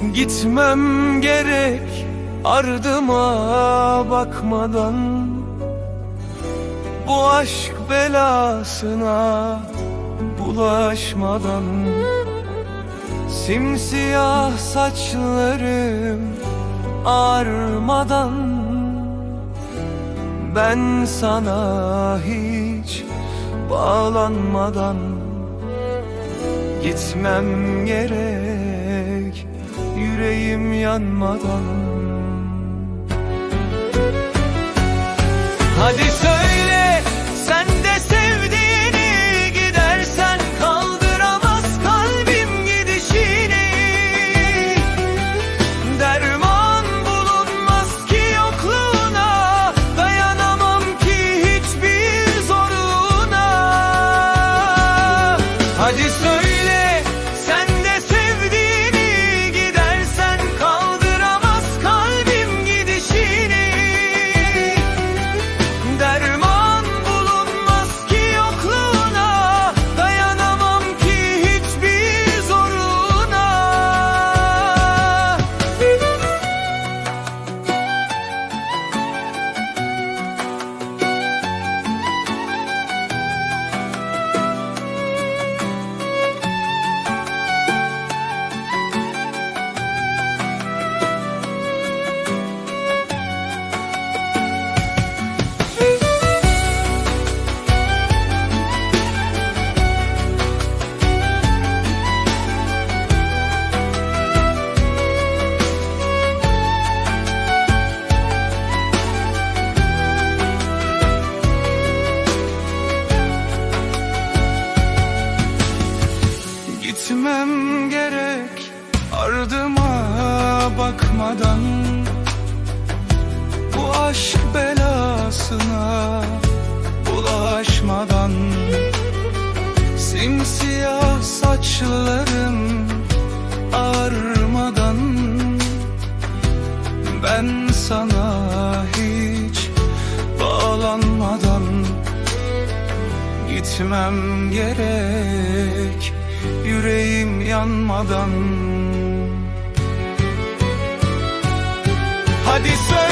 Gitmem gerek ardıma bakmadan. Bu aşk belasına bulaşmadan. Simsiyah saçlarım ağarmadan. Ben sana hiç bağlanmadan. Gitmem gerek yanmadan. Hadi söyle sen de sevdiğini gidersen kaldıramaz kalbim gidişini. Derman bulunmaz ki yokluğuna dayanamam ki hiçbir zoruna. Hadi söyle Gitmem gerek ardıma bakmadan. Bu aşk belasına bulaşmadan. Simsiyah saçlarım ağarmadan. Ben sana hiç bağlanmadan Gitmem gerek yüreğim yanmadan. Hadi söyle